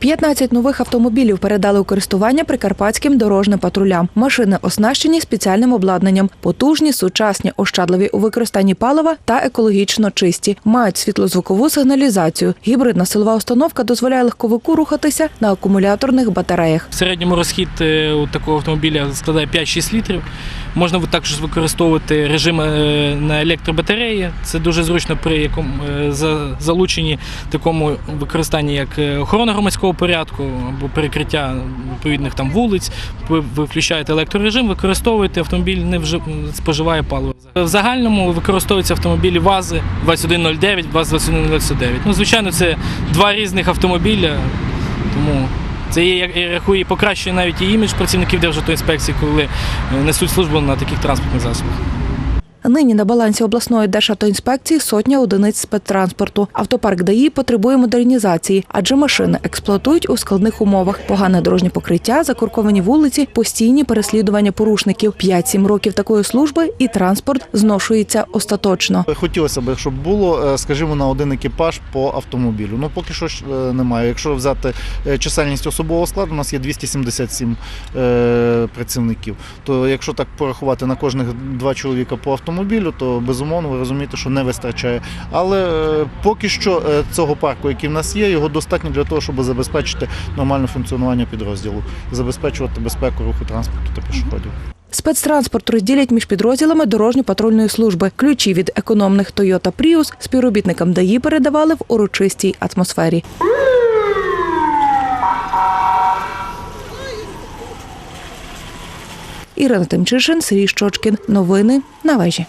15 нових автомобілів передали у користування прикарпатським дорожним патрулям. Машини оснащені спеціальним обладнанням, потужні, сучасні, ощадливі у використанні палива та екологічно чисті. Мають світлозвукову сигналізацію. Гібридна силова установка дозволяє легковику рухатися на акумуляторних батареях. В середньому розхід е, у такого автомобіля складає 5-6 літрів. Можна також використовувати режим е, на електробатареї. Це дуже зручно при якому е, залученні такому використанні, як е, охорона громадського порядку або перекриття відповідних там вулиць. Ви ви включаєте електрорежим, використовуєте автомобіль, не вжи- споживає паливо. В загальному використовуються автомобілі ВАЗи 2109, ВАЗ-2199. Ну, звичайно, це два різних автомобіля, тому це є, я рахую, покращує навіть і імідж працівників Державтоінспекції, коли е, несуть службу на таких транспортних засобах. Нині на балансі обласної державтоінспекції сотня одиниць спецтранспорту. Автопарк ДАІ потребує модернізації, адже машини експлуатують у складних умовах. Погане дорожнє покриття, закурковані вулиці, постійні переслідування порушників. 5-7 років такої служби і транспорт зношується остаточно. Хотілося б, щоб було, е, скажімо, на один екіпаж по автомобілю. Ну поки що е, немає. Якщо взяти е, чисельність особового складу, у нас є 277 е, працівників. То якщо так порахувати на кожних два чоловіка по автомобілю, то безумовно ви розумієте, що не вистачає. Але е, поки що е, цього парку, який в нас є, його достатньо для того, щоб забезпечити нормальне функціонування підрозділу, забезпечувати безпеку руху транспорту та пішоходів. Спецтранспорт розділять між підрозділами дорожньо-патрульної служби. Ключі від економних Toyota Prius співробітникам ДАІ передавали в урочистій атмосфері. Ірина Тимчишин, Сергій Щочкін. Новини на вежі.